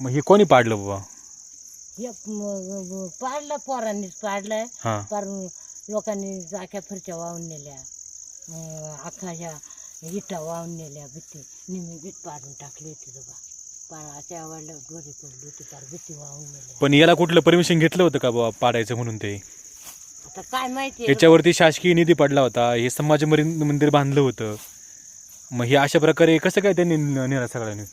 मग हे कोणी पाडलं बाबा हे म- पाडलं पोरांनीच पाडलंय हां. पर लोकांनी जाक्या फिरच्या वाहून नेल्या. अं, आखाच्या इटा वाहून नेल्या भीती. निम्मी भीत पाडून टाकली होती बाबा. आवडल्या डोरी पडली होती पार भीती वाहून नेल्या. पण याला कुठलं परमिशन घेतलं होतं का बाबा पाडायचं म्हणून ते? आता काय माहिती याच्यावरती शासकीय निधी पडला होता. हे समाज मरि- मंदिर बांधलं होतं. मग हे अशा प्रकारे कसं काय त्यांनी न- नेलं सगळ्यांनी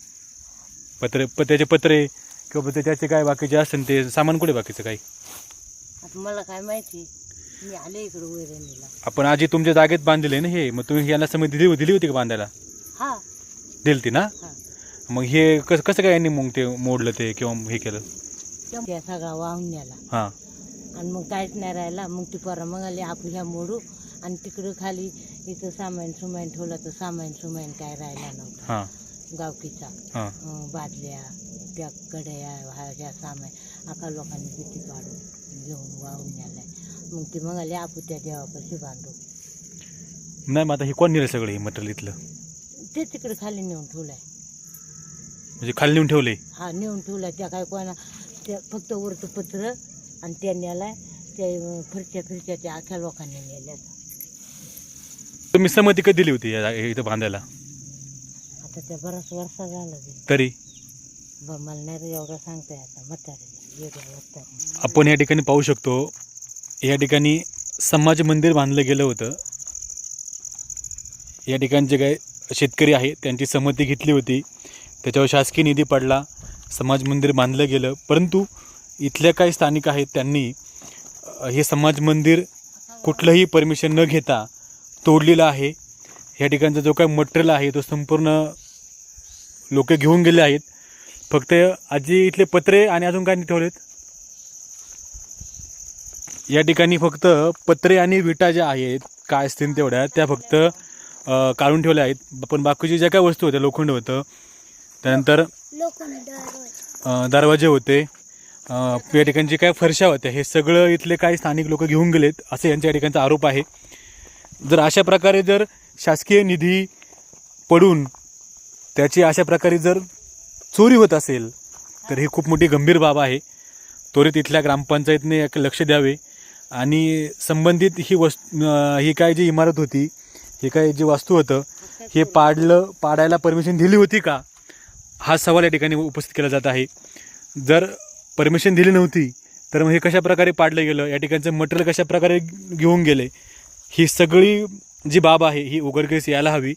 पत्रे प त्याचे पत्रे किंवा त्याचे काय बाकीचे असेल ते सामान कुठे बाकीचं काही? आता मला काय माहिती? मी आले इकडे वैरणीला. आपण आजी तुमच्या जागेत बांधले ना हे मग तुम्ही यांना समज दिली दिली होती का बांधायला? हा. दिली ती ना? हा. मग हे कसं कसं काय यांनी मग ते मोडलं ते किंवा हे केलं? त्या सगळा वाहून नेला हां. आणि मग काहीच नाही राहिला. मग ती पोरं मग आली आपण ह्या मोडू. आणि तिकडं खाली इथं सामान सुमाईन ठेवलं तर सामान सुमाईन काय राहिला नव्हता. हां. गावकीचा हां. अं, बादल्या त्या कड्या ह्या सामान आका लोकांनी भीती पाडून घेऊन वाहून नेलाय. मग ती मग आली आपण त्या देवापाशी बांधू. नाही मग आता हे कोण नेलं सगळं हे मटेरियल इथलं? ते तिकडे खाली नेऊन ठेवलंय. म्हणजे खाली नेऊन ठेवले? हा नेऊन ठेवलाय. त्या काय कोणा त्या फक्त वरचं पत्र आणि त्या नेलाय. त्या अं, फिरच्या फिरच्या त्या अख्या लोकांनी नेल्या तुम्ही संमती कधी दिली होती या- इथं बांधायला? आता त्या बराच वर्षा झाला ते तरी? ब- मला नाही एवढं सांगताय आता आपण या ठिकाणी पाहू शकतो या ठिकाणी समाज मंदिर बांधलं गेलं होतं. या ठिकाणी जे काही शेतकरी आहे त्यांची संमती घेतली होती. त्याच्यावर शासकीय निधी पडला समाज मंदिर बांधलं गेलं. परंतु इथल्या काही स्थानिक आहेत त्यांनी अ, हे समाज मंदिर कुठलंही परमिशन न घेता तोडलेलं आहे. या ठिकाणचा जो काही मटेरियल आहे तो संपूर्ण लोक घेऊन गेले आहेत. फक्त आजी इथले पत्रे आणि अजून काय नाही ठेवलेत? या ठिकाणी फक्त पत्रे आणि विटा ज्या आहेत काय असतील तेवढ्या त्या फक्त काढून ठेवल्या आहेत. पण बाकीच्या ज्या काय वस्तू होत्या लोखंड होतं. त्यानंतर दरवाजे होते. या ठिकाणची काय फरशा होत्या हे सगळं इथले काही स्थानिक लोक घेऊन गेलेत असं यांच्या या ठिकाणचा आरोप आहे. जर अशा प्रकारे जर शासकीय निधी पडून त्याची अशा प्रकारे जर चोरी होत असेल तर ही खूप मोठी गंभीर बाब आहे. त्वरित इथल्या ग्रामपंचायतने एक लक्ष द्यावे आणि संबंधित ही वस् ही काय जी इमारत होती हे काय जे वास्तू होतं हे पाडलं पाडायला परमिशन दिली होती का? हा सवाल या ठिकाणी उपस्थित केला जात आहे. जर परमिशन दिली नव्हती तर मग हे कशा प्रकारे पाडलं गेलं? या ठिकाणचं मटेरियल कशा प्रकारे घेऊन गेले? ही सगळी जी बाब आहे ही उघडकीस यायला हवी.